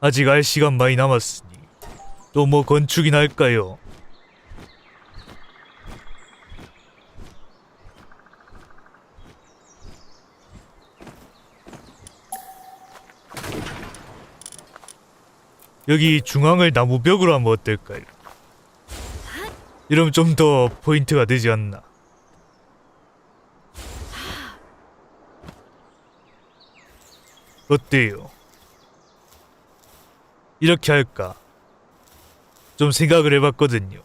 아직 알 시간 많이 남았으니 또 뭐 건축이나 할까요? 여기 중앙을 나무벽으로 하면 어떨까요? 이러면 좀 더 포인트가 되지 않나? 어때요? 이렇게 할까? 좀 생각을 해봤거든요.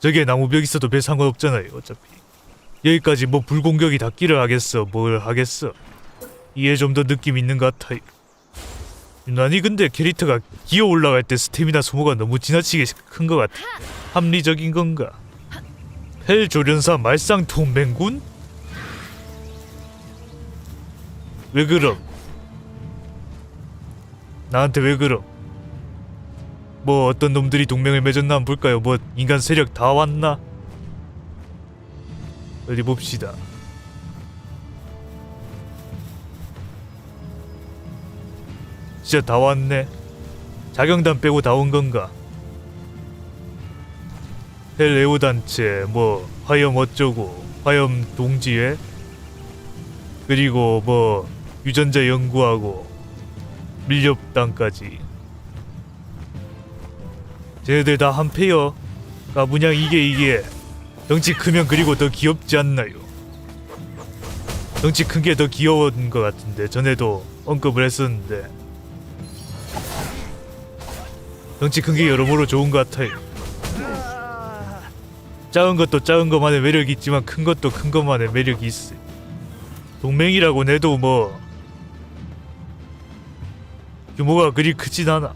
저기에 나무벽 있어도 별 상관없잖아요, 어차피. 여기까지 뭐 불공격이 닿기를 하겠어, 뭘 하겠어. 이에 좀 더 느낌 있는 것 같아요. 유난히 근데 캐릭터가 기어 올라갈 때 스태미나 소모가 너무 지나치게 큰 것 같아. 합리적인 건가? 펠 조련사 말상 동맹군? 왜 그럼? 나한테 왜 그럼? 뭐 어떤 놈들이 동맹을 맺었나 한번 볼까요? 뭐 인간 세력 다 왔나? 어디 봅시다. 진짜 다 왔네. 자경단 빼고 다 온 건가? 헬레오 단체 뭐 화염 어쩌고 화염 동지회 그리고 뭐 유전자 연구하고 밀렵단까지 쟤네들 다 한패여. 아 문양 이게 이게. 덩치 크면 그리고 더 귀엽지 않나요? 덩치 큰 게 더 귀여운 것 같은데 전에도 언급을 했었는데. 덩치 큰 게 여러모로 좋은 것 같아요. 작은 것도 작은 것만의 매력이 있지만 큰 것도 큰 것만의 매력이 있어 동맹이라고 내도 뭐 규모가 그리 크진 않아.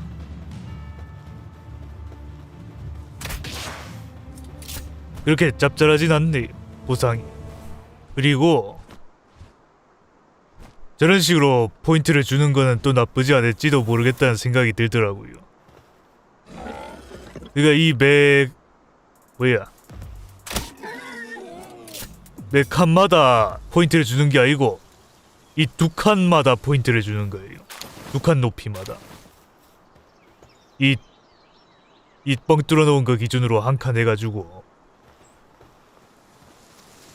그렇게 짭짤하진 않네 보상이. 그리고 저런 식으로 포인트를 주는 거는 또 나쁘지 않을지도 모르겠다는 생각이 들더라고요. 그러니까 이맥 뭐야 매 칸마다 포인트를 주는 게 아니고 이 두 칸마다 포인트를 주는 거예요. 두 칸 높이마다 이 이 뻥 뚫어놓은 거 기준으로 한 칸 해가지고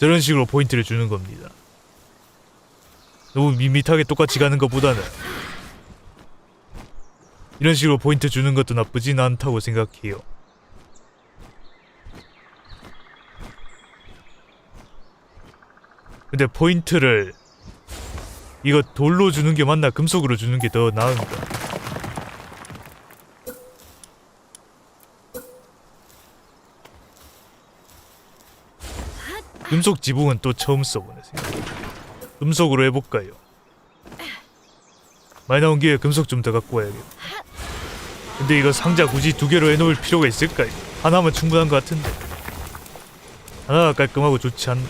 저런 식으로 포인트를 주는 겁니다. 너무 밋밋하게 똑같이 가는 것보다는 이런 식으로 포인트 주는 것도 나쁘진 않다고 생각해요. 근데 포인트를 이거 돌로 주는 게 맞나 금속으로 주는 게 더 나은가? 금속 지붕은 또 처음 써보네. 생각. 금속으로 해볼까요? 많이 나온 기회 금속 좀 더 갖고 와야겠다. 근데 이거 상자 굳이 두 개로 해놓을 필요가 있을까요? 하나면 충분한 것 같은데. 하나가 깔끔하고 좋지 않나?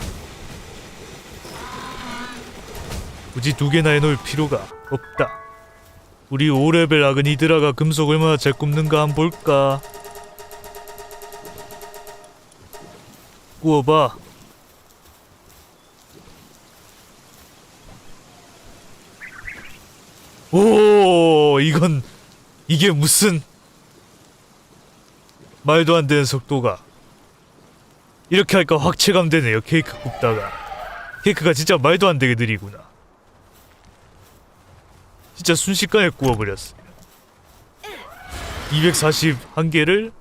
굳이 두 개나 해놓을 필요가 없다. 우리 5레벨 아그니드라가 금속 얼마나 잘 굽는가 한번 볼까? 구워봐. 오, 이건 이게 무슨 말도 안 되는 속도가 이렇게 하니까 확 체감되네요. 케이크 굽다가 케이크가 진짜 말도 안 되게 느리구나. 진짜 순식간에 구워버렸어. 241개를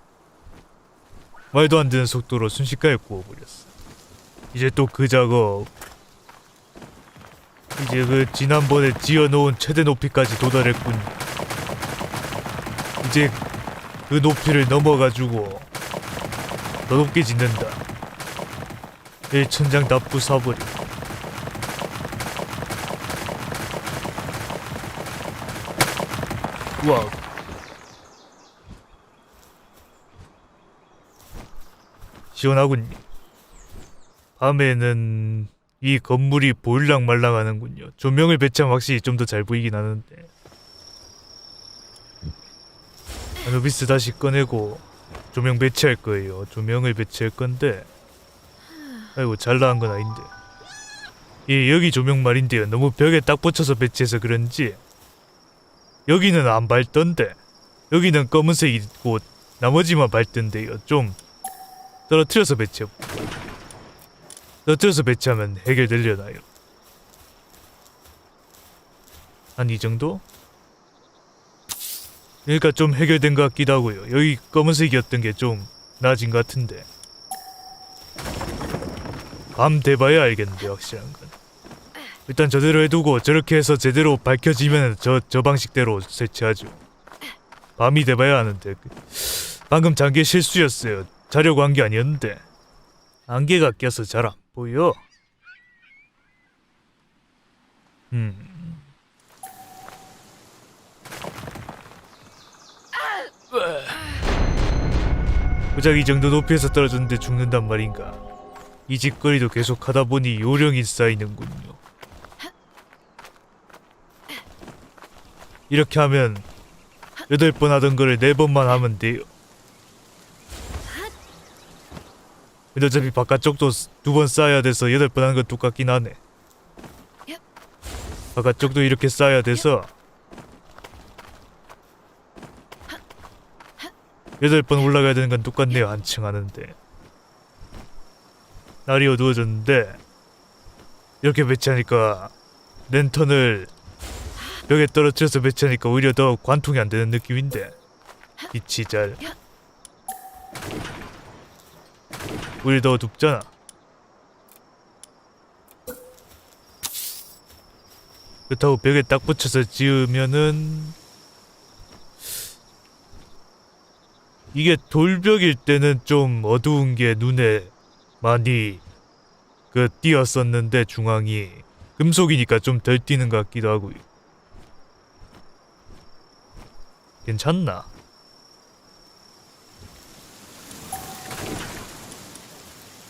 말도 안 되는 속도로 순식간에 구워버렸어. 이제 또 그 작업. 이제 그 지난번에 지어놓은 최대 높이까지 도달했군. 이제 그 높이를 넘어가지고 더 높게 짓는다. 이 천장 다 부숴버려. 우와. 시원하군요. 밤에는 이 건물이 보일랑 말랑하는군요. 조명을 배치하면 확실히 좀 더 잘 보이긴 하는데. 아누비스 다시 꺼내고 조명 배치할 거예요. 조명을 배치할 건데. 아이고 잘 나간 건 아닌데. 예, 여기 조명 말인데요. 너무 벽에 딱 붙여서 배치해서 그런지 여기는 안 밝던데 여기는 검은색이고 나머지만 밝던데요. 좀 떨어뜨려서 배치해. 떨어뜨려서 배치하면 해결되려나요? 한 이 정도? 그러니까 좀 해결된 것 같기도 하고요. 여기 검은색이었던 게좀 나아진 것 같은데. 밤 돼봐야 알겠는데 확실한 건. 일단 저대로 해두고 저렇게 해서 제대로 밝혀지면 저, 저 방식대로 설치하죠. 밤이 돼봐야 하는데 방금 장기 실수였어요. 자려고 한 게 아니었는데 안개가 껴서 잘안 보여. 음. 고작 이 정도 높이에서 떨어졌는데 죽는단 말인가. 이 짓거리도 계속 하다 보니 요령이 쌓이는군요. 이렇게 하면 여덟 번 하던 거를 네 번만 하면 돼요. 근데 어차피 바깥쪽도 두 번 쌓아야 돼서 여덟 번 하는 건 똑같긴 하네. 바깥쪽도 이렇게 쌓아야 돼서 여덟 번 올라가야 되는 건 똑같네요. 한층 하는데. 날이 어두워졌는데 이렇게 배치하니까 랜턴을 벽에 떨어뜨려서 배치하니까 오히려 더 관통이 안 되는 느낌인데. 빛이 잘 오히려 더 둡잖아 그렇다고 벽에 딱 붙여서 지으면은 이게 돌벽일 때는 좀 어두운 게 눈에 많이 그 띄었었는데 중앙이 금속이니까 좀 덜 띄는 것 같기도 하고요. 괜찮나?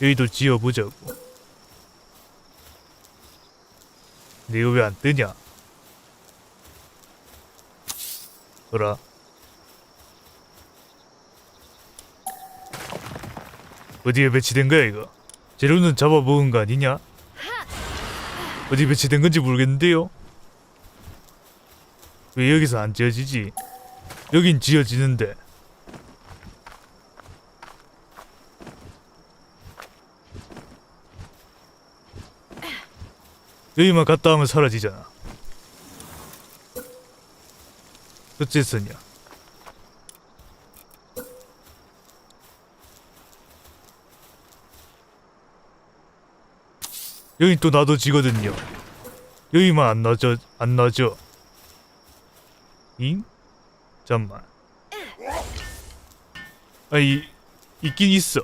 여기도 지어보자고. 이거 왜안 뜨냐? 뭐라? 어디에 배치된 거야 이거? 재료는 잡아먹은 거 아니냐? 어디 배치된 건지 모르겠는데요? 왜 여기서 안 지어지지? 여긴 지어지는데 여기만 갔다 하면 사라지잖아. 어째서냐? 여긴 또 놔둬지거든요. 여기만 안 놔져 안 놔져 잉? 잠만. 아니 있긴 있어.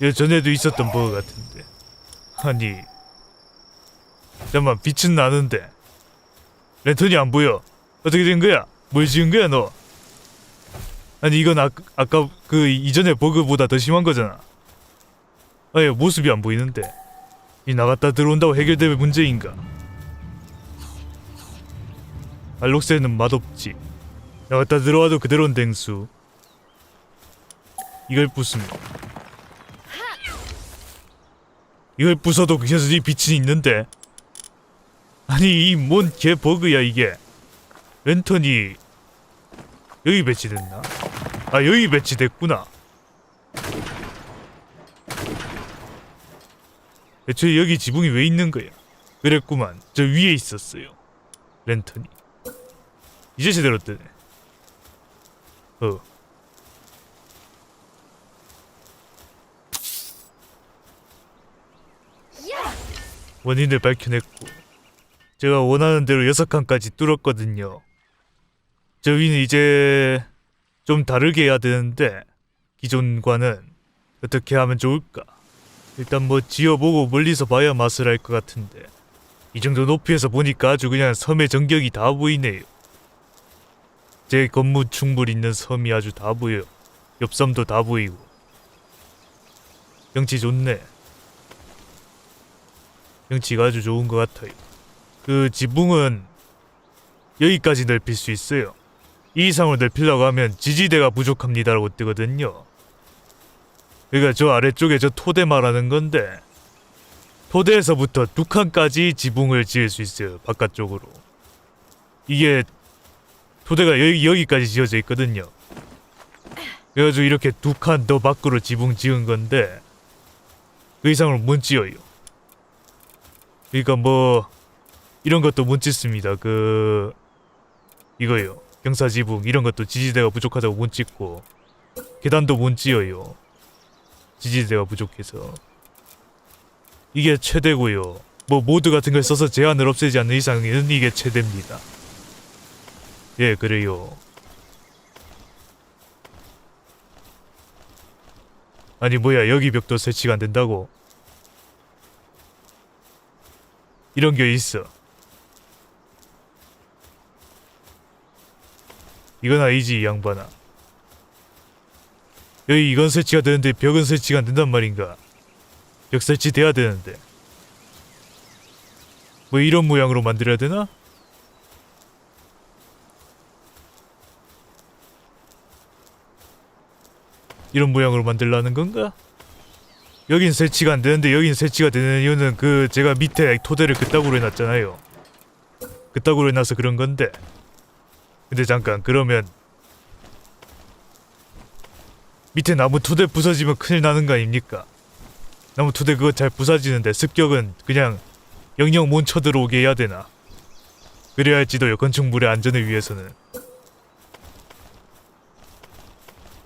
예전에도 있었던 버거 같은데. 아니 잠만 빛은 나는데 랜턴이 안 보여 어떻게 된 거야? 뭘 지은 거야 너? 아니 이건 아, 아까 그 이전의 버그보다 더 심한 거잖아 아예 모습이 안 보이는데 이 나갔다 들어온다고 해결될 문제인가? 알록새는 맛없지. 나갔다 들어와도 그대로는 댕수. 이걸 부수면 이걸 부숴도 여전히 빛이 있는데 아니 이 뭔 개 버그야 이게 랜턴이 여기 배치됐나? 아 여기 배치됐구나 애초에 여기 지붕이 왜 있는 거야? 그랬구만. 저 위에 있었어요. 랜턴이. 이제 제대로 뜨네. 어. 원인을 밝혀냈고 제가 원하는 대로 여섯 칸까지 뚫었거든요. 저 위는 이제 좀 다르게 해야 되는데 기존과는 어떻게 하면 좋을까? 일단 뭐 지어보고 멀리서 봐야 맛을 알 것 같은데 이 정도 높이에서 보니까 아주 그냥 섬의 전격이 다 보이네요. 제 건물 충분 있는 섬이 아주 다 보여. 옆섬도 다 보이고. 경치 좋네. 경치가 아주 좋은 것 같아요. 그 지붕은 여기까지 넓힐 수 있어요. 이 이상으로 넓히려고 하면 지지대가 부족합니다라고 뜨거든요. 그러니까 저 아래쪽에 저 토대 말하는 건데 토대에서부터 두 칸까지 지붕을 지을 수 있어요 바깥쪽으로 이게 토대가 여기 여기까지 지어져 있거든요. 그래가지고 이렇게 두 칸 더 밖으로 지붕 지은 건데 그 이상으로 못 지어요. 그러니까 뭐 이런 것도 못 짓습니다. 그 이거요. 경사 지붕 이런 것도 지지대가 부족하다고 못 짓고 계단도 못 지어요. 지지대가 부족해서 이게 최대고요. 뭐 모드 같은 걸 써서 제한을 없애지 않는 이상은 이게 최대입니다. 예, 그래요. 아니 뭐야 여기 벽도 설치가 안 된다고? 이런 게 있어. 이건 아니지 이 양반아. 여기 이건 설치가 되는데 벽은 설치가 안 된단 말인가? 벽 설치 돼야 되는데. 뭐 이런 모양으로 만들어야 되나? 이런 모양으로 만들라는 건가? 여긴 설치가 안 되는데 여긴 설치가 되는 이유는 그 제가 밑에 토대를 그따구로 해놨잖아요. 그따구로 해놔서 그런 건데. 근데 잠깐 그러면 밑에 나무 토대 부서지면 큰일 나는 거 아닙니까? 나무 토대 그거 잘 부서지는데 습격은 그냥 영영 못 쳐들어오게 해야 되나? 그래야 할지도요 건축물의 안전을 위해서는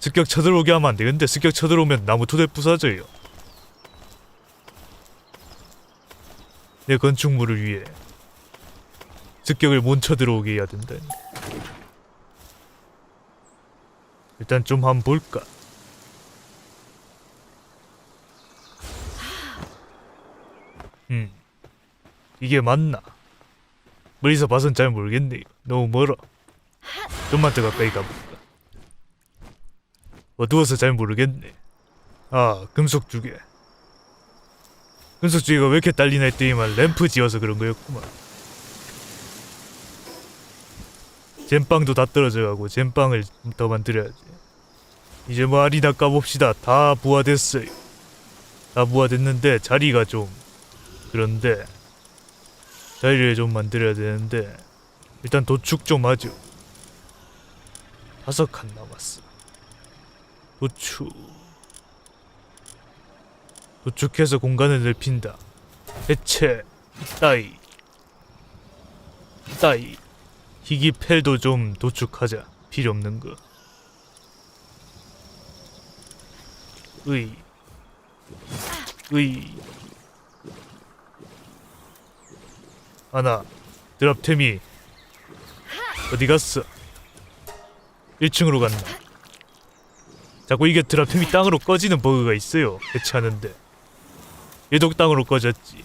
습격 쳐들어오게 하면 안 되는데 습격 쳐들어오면 나무 토대 부서져요 내 건축물을 위해 습격을 못 쳐들어오게 해야 된다니 일단 좀 한번 볼까 음 이게 맞나? 멀리서 봐선 잘 모르겠네. 너무 멀어. 좀만 더 가까이 가볼까? 어두워서 잘 모르겠네. 아, 금속 두 개. 금속 두 개가 왜 이렇게 딸리나 했더니만 램프 지어서 그런 거였구만. 잼빵도 다 떨어져가고 잼빵을 더 만들어야지. 이제 뭐 알이나 까봅시다. 다 부화됐어요. 다 부화됐는데 자리가 좀 그런데 자리를 좀 만들어야 되는데 일단 도축 좀 하죠. 다섯 칸 남았어. 도축. 도축해서 공간을 넓힌다. 해체. 따이. 따이. 희귀 펠도 좀 도축하자. 필요 없는 거. 의. 의. 하나 드랍템이 어디 갔어? 1층으로 갔나? 자꾸 이게 드랍템이 땅으로 꺼지는 버그가 있어요 해체하는데 얘도 땅으로 꺼졌지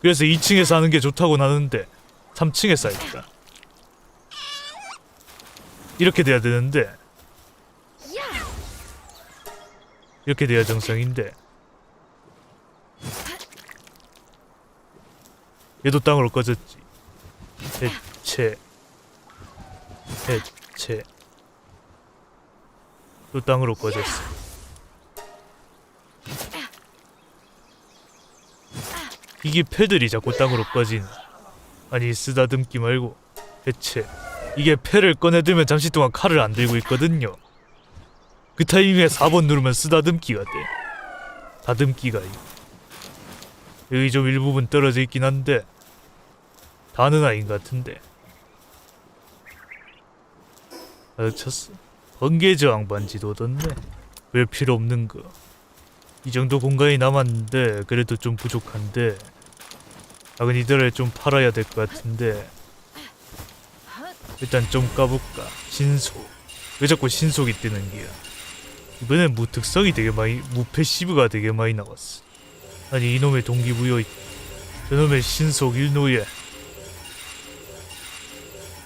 그래서 2층에서 하는 게 좋다고 나는데 3층에 쌓였다 이렇게 돼야 되는데 이렇게 돼야 정상인데 얘도 땅으로 꺼졌지. 해체. 해체. 또 땅으로 꺼졌어. 이게 패들이 자꾸 땅으로 꺼진. 아니 쓰다듬기 말고 해체. 이게 패를 꺼내들면 잠시 동안 칼을 안 들고 있거든요. 그 타이밍에 4번 누르면 쓰다듬기가 돼. 다듬기가 있. 여기 좀 일부분 떨어져 있긴 한데 다는 아닌 것 같은데. 가득 쳤어 번개 저항 반지도 얻었네 왜 필요 없는 거. 이 정도 공간이 남았는데 그래도 좀 부족한데. 작은 이들을 좀 팔아야 될 것 같은데. 일단 좀 까볼까. 신속. 왜 자꾸 신속이 뜨는 게야 이번엔 무특성이 되게 많이 무패시브가 되게 많이 나왔어. 아니 이놈의 동기부여 저놈의 신속 일노예.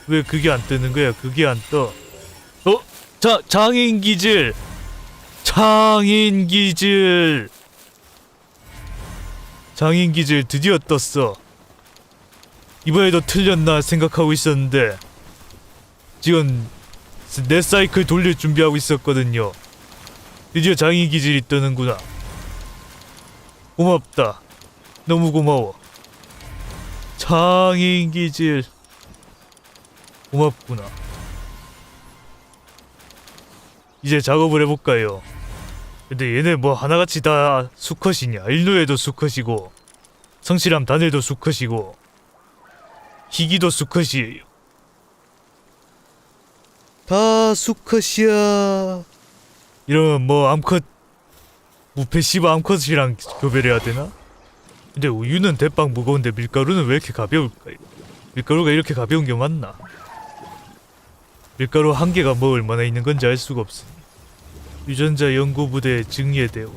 왜 그게 안 뜨는 거야? 그게 안떠. 어? 자, 장인 기질! 장인 기질! 장인 기질 드디어 떴어. 이번에도 틀렸나 생각하고 있었는데 지금 내 사이클 돌릴 준비하고 있었거든요 드디어 장인 기질이 뜨는구나 고맙다. 너무 고마워. 장인 기질. 고맙구나. 이제 작업을 해볼까요? 근데 얘네 뭐 하나같이 다 수컷이냐? 일노에도 수컷이고 성실함 다늘도 수컷이고 희기도 수컷이에요. 다 수컷이야. 이러면 뭐 암컷 무패시브 암컷이랑 교배를 해야 되나? 근데 우유는 대빵 무거운데 밀가루는 왜 이렇게 가벼울까요? 밀가루가 이렇게 가벼운 게 맞나? 밀가루 한 개가 뭐 얼마나 있는 건지 알 수가 없으니 유전자 연구부대 증예 대원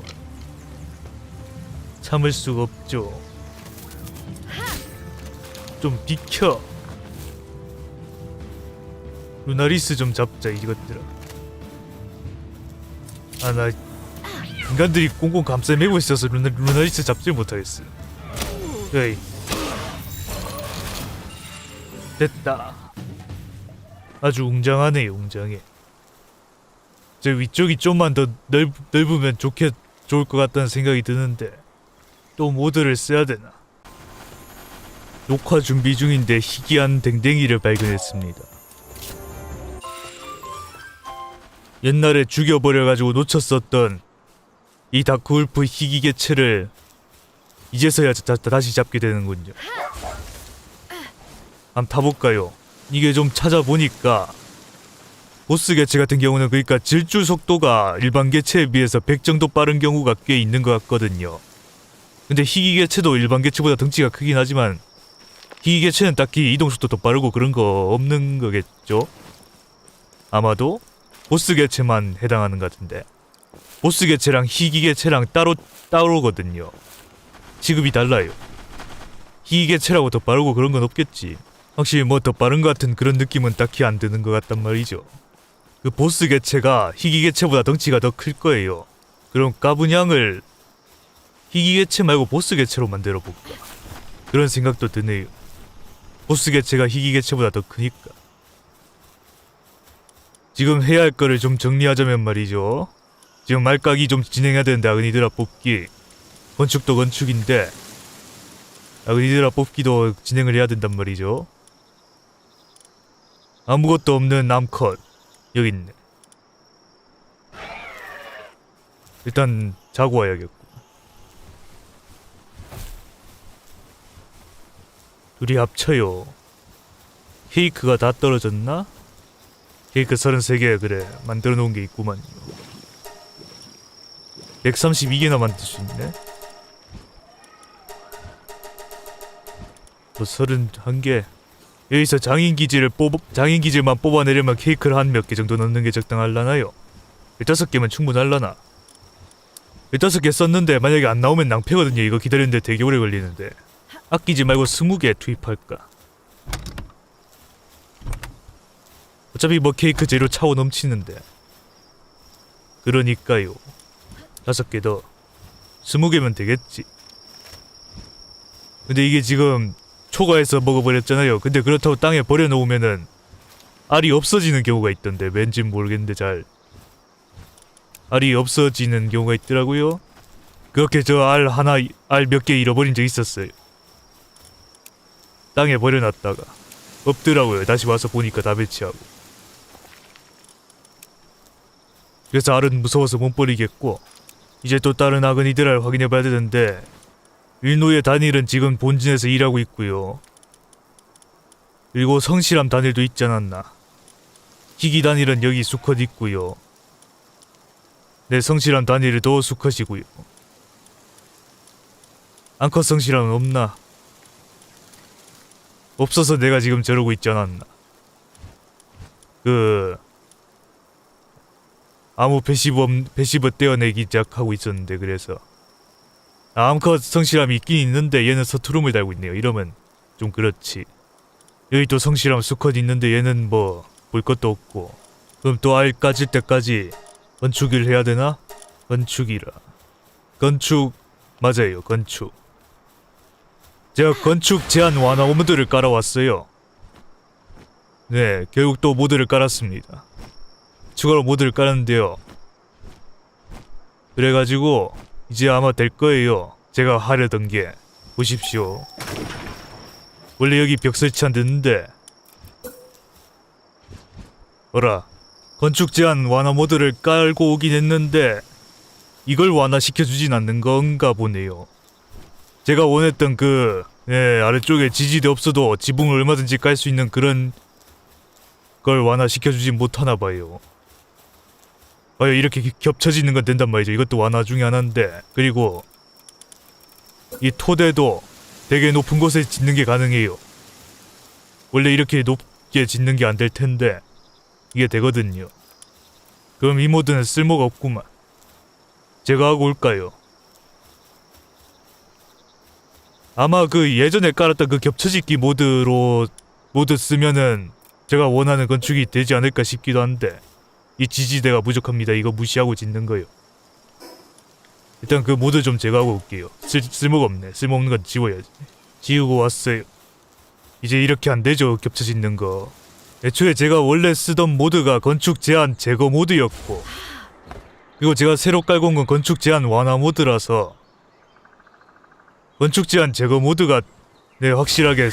참을 수가 없죠. 좀 비켜. 루나리스 좀 잡자 이것들아. 아 나 인간들이 꽁꽁 감싸매고 있어서 루나, 루나리스 잡질 못하겠어. 에이. 됐다. 아주 웅장하네요, 웅장해. 저 위쪽이 좀만 더 넓, 넓으면 좋겠, 좋을 것 같다는 생각이 드는데 또 모드를 써야 되나? 녹화 준비 중인데 희귀한 댕댕이를 발견했습니다. 옛날에 죽여버려가지고 놓쳤었던 이 다크울프 희귀 개체를 이제서야 자, 자- 다 시 잡게 되는군요. 한번 타볼까요? 이게 좀 찾아보니까 보스 개체 같은 경우는 그러니까 질주 속도가 일반 개체에 비해서 100 정도 빠른 경우가 꽤 있는 것 같거든요. 근데 희귀 개체도 일반 개체보다 덩치가 크긴 하지만 희귀 개체는 딱히 이동 속도도 빠르고 그런 거 없는 거겠죠? 아마도 보스 개체만 해당하는 것 같은데 보스 개체랑 희귀 개체랑 따로 따로거든요. 지급이 달라요. 희귀 개체라고 더 빠르고 그런 건 없겠지. 확실히 뭐 더 빠른 것 같은 그런 느낌은 딱히 안 드는 것 같단 말이죠. 그 보스 개체가 희귀 개체보다 덩치가 더 클 거예요. 그럼 까분양을 희귀 개체 말고 보스 개체로 만들어 볼까? 그런 생각도 드네요. 보스 개체가 희귀 개체보다 더 크니까. 지금 해야 할 거를 좀 정리하자면 말이죠. 지금 말까기 좀 진행해야 되는데 아그니드라 뽑기. 건축도 건축인데 아그니드라 뽑기도 진행을 해야 된단 말이죠. 아무것도 없는 남컷 여기 있네. 일단 자고 와야겠고. 둘이 합쳐요. 케이크가 다 떨어졌나? 케이크 33개 그래 만들어 놓은 게 있구만요. 132개나 만들 수 있네. 뭐 31개. 여기서 장인 기지를 뽑 장인 기지만 뽑아내려면 케이크를 한 몇 개 정도 넣는 게 적당할라나요? 15개면 충분할라나? 15개 썼는데 만약에 안 나오면 낭패거든요. 이거 기다리는데 되게 오래 걸리는데. 아끼지 말고 20개 투입할까? 어차피 뭐 케이크 재료 차고 넘치는데. 그러니까요. 다섯 개 더. 스무 개면 되겠지. 근데 이게 지금 초과해서 먹어버렸잖아요. 근데 그렇다고 땅에 버려놓으면은 알이 없어지는 경우가 있던데 왠지 모르겠는데 잘 알이 없어지는 경우가 있더라고요. 그렇게 저 알 하나 알 몇 개 잃어버린 적 있었어요. 땅에 버려놨다가 없더라고요. 다시 와서 보니까 다 배치하고. 그래서 알은 무서워서 못 버리겠고 이제 또 다른 아그니들을 확인해봐야 되는데 일노의 단일은 지금 본진에서 일하고 있고요. 그리고 성실함 단일도 있지 않았나. 희귀 단일은 여기 수컷 있고요. 네, 성실함 단일도 수컷이고요. 암컷 성실함은 없나? 없어서 내가 지금 저러고 있지 않았나. 그 아무 패시브 없, 패시브 떼어내기 시작하고 있었는데 그래서 아, 암컷 성실함이 있긴 있는데 얘는 서투름을 달고 있네요. 이러면 좀 그렇지. 여기 또 성실함 수컷 있는데 얘는 뭐 볼 것도 없고 그럼 또 알 까질 때까지 건축일 해야 되나? 건축이라 건축 맞아요 건축 제가 건축 제한 완화 모드를 깔아왔어요. 네, 결국 또 모드를 깔았습니다. 추가로 모드를 깔았는데요. 그래가지고 이제 아마 될 거예요. 제가 하려던 게 보십시오. 원래 여기 벽 설치 안 됐는데 어라 건축 제한 완화 모드를 깔고 오긴 했는데 이걸 완화시켜 주진 않는 건가 보네요. 제가 원했던 그 예, 아래쪽에 지지대 없어도 지붕을 얼마든지 깔 수 있는 그런 걸 완화시켜 주진 못하나 봐요. 봐요 이렇게 기- 겹쳐지는 건 된단 말이죠. 이것도 완화 중에 하나인데 그리고 이 토대도 되게 높은 곳에 짓는 게 가능해요. 원래 이렇게 높게 짓는 게 안 될 텐데 이게 되거든요. 그럼 이 모드는 쓸모가 없구만. 제가 하고 올까요? 아마 그 예전에 깔았던 그 겹쳐짓기 모드로 모드 쓰면은 제가 원하는 건축이 되지 않을까 싶기도 한데 이 지지대가 부족합니다. 이거 무시하고 짓는 거요. 일단 그 모드 좀 제거하고 올게요. 쓸, 쓸모가 없네. 쓸모없는 건 지워야지. 지우고 왔어요. 이제 이렇게 안 되죠. 겹쳐 짓는 거. 애초에 제가 원래 쓰던 모드가 건축 제한 제거 모드였고 그리고 제가 새로 깔고 온 건 건축 제한 완화 모드라서 건축 제한 제거 모드가 네 확실하게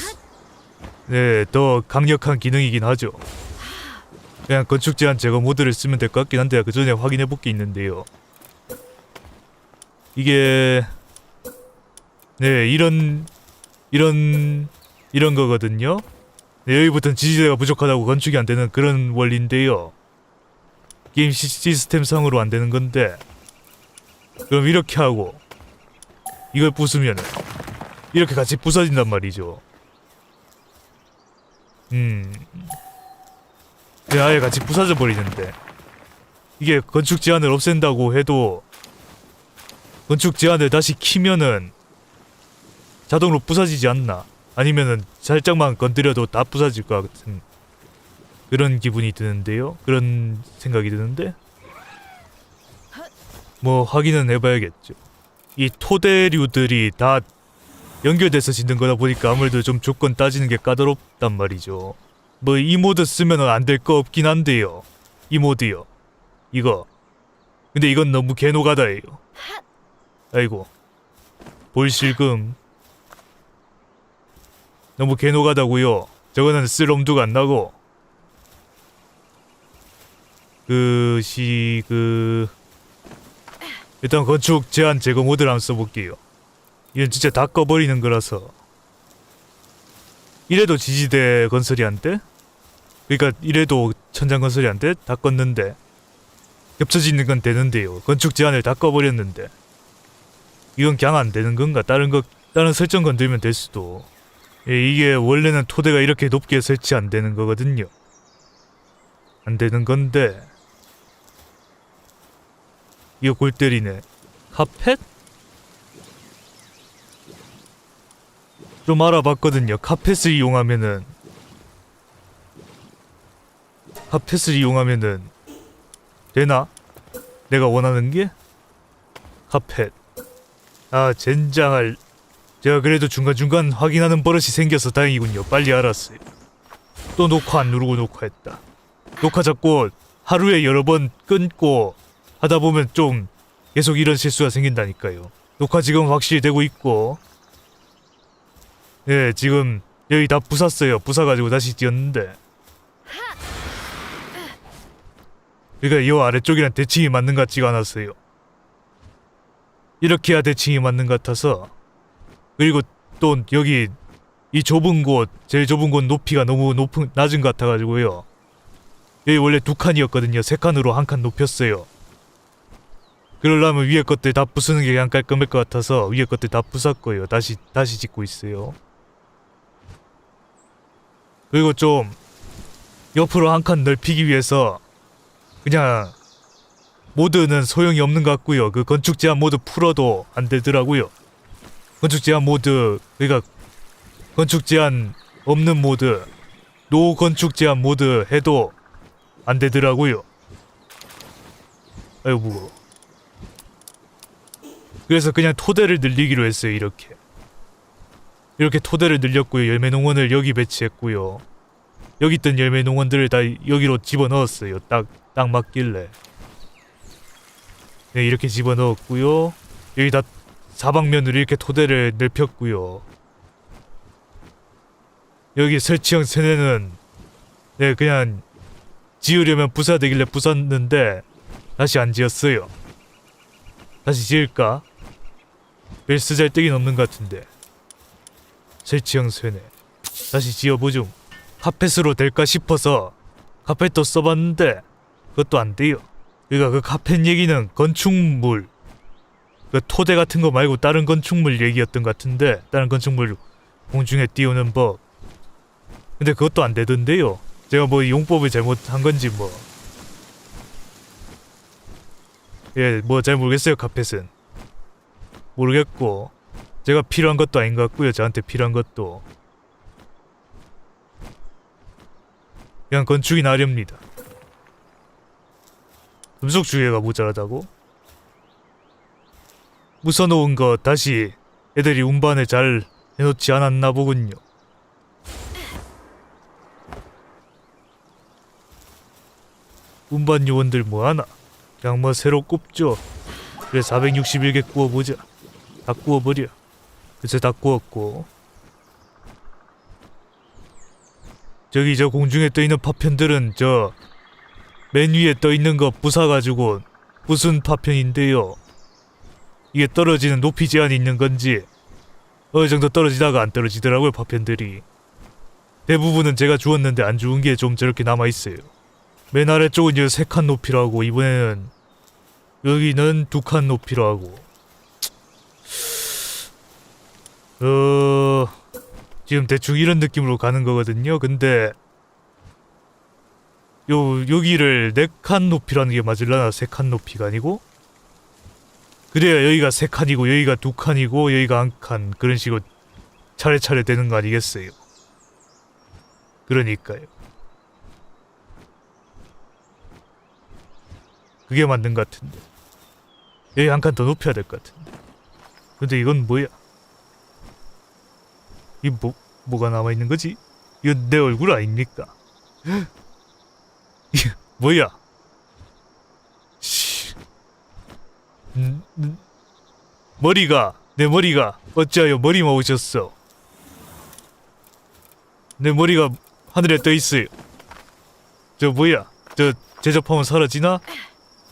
네 더 강력한 기능이긴 하죠. 그냥 건축 제한 제거 모드를 쓰면 될 것 같긴 한데 그 전에 확인해 볼 게 있는데요. 이게 네 이런 이런 이런 거거든요. 네, 여기부터는 지지대가 부족하다고 건축이 안 되는 그런 원리인데요. 게임 시, 시스템상으로 안 되는 건데 그럼 이렇게 하고 이걸 부수면 이렇게 같이 부서진단 말이죠. 음, 네, 아예 같이 부서져 버리는데 이게 건축 제한을 없앤다고 해도 건축 제한을 다시 키면은 자동으로 부서지지 않나? 아니면은 살짝만 건드려도 다 부서질 것 같은 그런 기분이 드는데요. 그런 생각이 드는데 뭐 확인은 해봐야겠죠. 이 토대류들이 다 연결돼서 짓는 거다 보니까 아무래도 좀 조건 따지는 게 까다롭단 말이죠. 뭐 이 모드 쓰면은 안 될 거 없긴 한데요. 이 모드요. 이거. 근데 이건 너무 개노가다예요. 아이고. 볼실금. 너무 개노가다고요. 저거는 쓸 엄두가 안 나고. 그, 시, 그. 일단 건축 제한 제거 모드를 한번 써볼게요. 이건 진짜 다 꺼버리는 거라서. 이래도 지지대 건설이 안 돼? 그러니까 이래도 천장 건설이 안 돼? 다 껐는데. 겹쳐지는 건 되는데요. 건축 제한을 다 꺼버렸는데. 이건 그냥 안 되는 건가? 다른 거, 다른 설정 건들면 될 수도. 예, 이게 원래는 토대가 이렇게 높게 설치 안 되는 거거든요. 안 되는 건데. 이거 골 때리네. 카펫? 좀 알아봤거든요. 카펫을 이용하면은 카펫을 이용하면은 되나? 내가 원하는 게 카펫. 아 젠장할. 제가 그래도 중간중간 확인하는 버릇이 생겨서 다행이군요. 빨리 알았어요. 또 녹화 안 누르고 녹화했다. 녹화 잡고 하루에 여러 번 끊고 하다 보면 좀 계속 이런 실수가 생긴다니까요. 녹화 지금 확실히 되고 있고 예, 지금 여기 다 부쉈어요. 부숴가지고 다시 띄었는데. 그러니까 이 아래쪽이랑 대칭이 맞는 것 같지가 않았어요. 이렇게 해야 대칭이 맞는 것 같아서. 그리고 또 여기 이 좁은 곳, 제일 좁은 곳 높이가 너무 높은 낮은 것 같아가지고요. 여기 원래 두 칸이었거든요. 세 칸으로 한 칸 높였어요. 그러려면 위에 것들 다 부수는 게 그냥 깔끔할 것 같아서 위에 것들 다 부쉈고요. 다시 다시 짓고 있어요. 그리고 좀 옆으로 한 칸 넓히기 위해서 그냥 모드는 소용이 없는 것 같고요. 그 건축 제한 모드 풀어도 안 되더라고요. 건축 제한 모드 그러니까 건축 제한 없는 모드 노 건축 제한 모드 해도 안 되더라고요. 아유 무거워. 그래서 그냥 토대를 늘리기로 했어요. 이렇게. 이렇게 토대를 늘렸고요. 열매 농원을 여기 배치했고요. 여기 있던 열매 농원들을 다 여기로 집어 넣었어요. 딱, 딱 맞길래. 네, 이렇게 집어 넣었고요. 여기 다 사방면으로 이렇게 토대를 넓혔고요. 여기 설치형 세대는 네, 그냥 지으려면 부사되길래 부쉈는데 다시 안 지었어요. 다시 지을까? 벨스 잘 뜨긴 없는 것 같은데. 설치형 쇠네. 다시 지어보죠. 카펫으로 될까 싶어서 카펫도 써봤는데 그것도 안 돼요. 그러니까 그 카펫 얘기는 건축물 그 토대 같은 거 말고 다른 건축물 얘기였던 것 같은데 다른 건축물 공중에 띄우는 법. 근데 그것도 안 되던데요. 제가 뭐 용법을 잘못한 건지 뭐. 예, 뭐 잘 모르겠어요 카펫은. 모르겠고 제가 필요한 것도 아닌 것 같고요. 저한테 필요한 것도. 그냥 건축이 나렵니다. 금속 주개가 모자라다고? 무서놓은 거 다시 애들이 운반을 잘 해놓지 않았나 보군요. 운반 요원들 뭐하나? 그냥 뭐 새로 꼽죠. 그래 461개 구워보자. 다 구워버려. 그새 다 구웠고. 저기 저 공중에 떠 있는 파편들은 저 맨 위에 떠 있는 거 부숴가지고 무슨 파편인데요. 이게 떨어지는 높이 제한이 있는 건지 어느 정도 떨어지다가 안 떨어지더라고요 파편들이. 대부분은 제가 주웠는데 안 주운 게 좀 저렇게 남아 있어요. 맨 아래쪽은 이제 세칸 높이로 하고 이번에는 여기는 두 칸 높이로 하고. 어 지금 대충 이런 느낌으로 가는 거거든요. 근데 요 여기를 네 칸 높이라는 게 맞을라나 세 칸 높이가 아니고 그래야 여기가 세 칸이고 여기가 두 칸이고 여기가 한 칸 그런 식으로 차례차례 되는 거 아니겠어요? 그러니까요. 그게 맞는 것 같은데 여기 한 칸 더 높여야 될 것 같은데 근데 이건 뭐야? 이 뭐, 뭐가 남아있는 거지? 이건 내 얼굴 아닙니까? 이게 뭐야? 씨. 음, 음. 머리가 내 머리가 어찌하여 머리만 오셨어? 내 머리가 하늘에 떠 있어요. 저 뭐야? 저 제접하면 사라지나?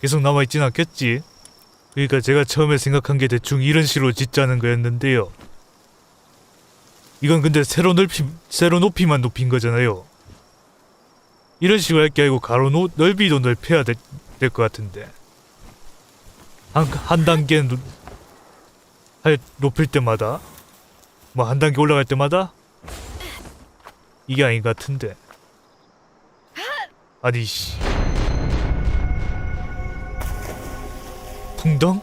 계속 남아 있진 않겠지? 그러니까 제가 처음에 생각한 게 대충 이런 식으로 짓자는 거였는데요. 이건 근데 세로 넓히 세로 높이만 높인 거잖아요. 이런 식으로 할 게 아니고 가로 노, 넓이도 넓혀야 될 것 같은데 한, 한 단계 노, 할 높일 때마다 뭐 한 단계 올라갈 때마다 이게 아닌 것 같은데 아니 씨 풍덩?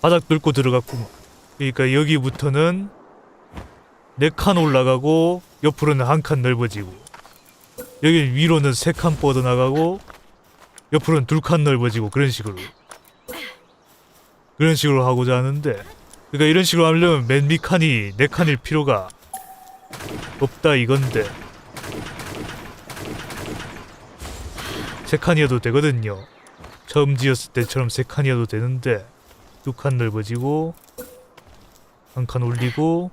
바닥 뚫고 들어갔구만 그러니까 여기부터는 네 칸 올라가고 옆으로는 한 칸 넓어지고 여기 위로는 세 칸 뻗어나가고 옆으로는 둘 칸 넓어지고 그런 식으로. 그런 식으로 하고자 하는데 그러니까 이런 식으로 하려면 맨 밑 칸이 네 칸일 필요가 없다 이건데 세 칸이어도 되거든요. 처음 지었을 때처럼 세 칸이어도 되는데 두 칸 넓어지고 한 칸 올리고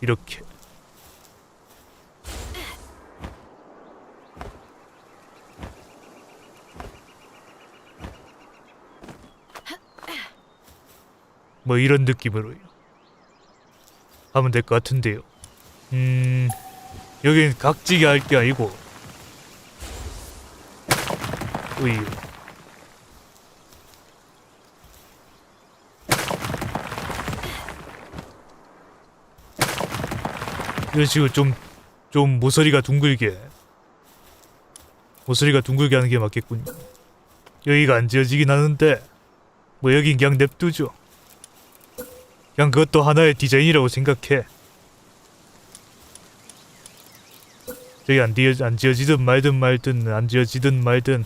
이렇게. 뭐 이런 느낌으로요. 하면 될 것 같은데요. 음 여긴 각지게 할 게 아니고. 으이 이런 식으로 좀, 좀 모서리가 둥글게 모서리가 둥글게 하는 게 맞겠군요. 여기가 안 지어지긴 하는데 뭐 여긴 그냥 냅두죠. 그냥 그것도 하나의 디자인이라고 생각해. 저기 안, 지어, 안 지어지든 말든 말든 안 지어지든 말든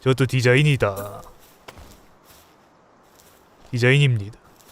저것도 디자인이다. 디자인입니다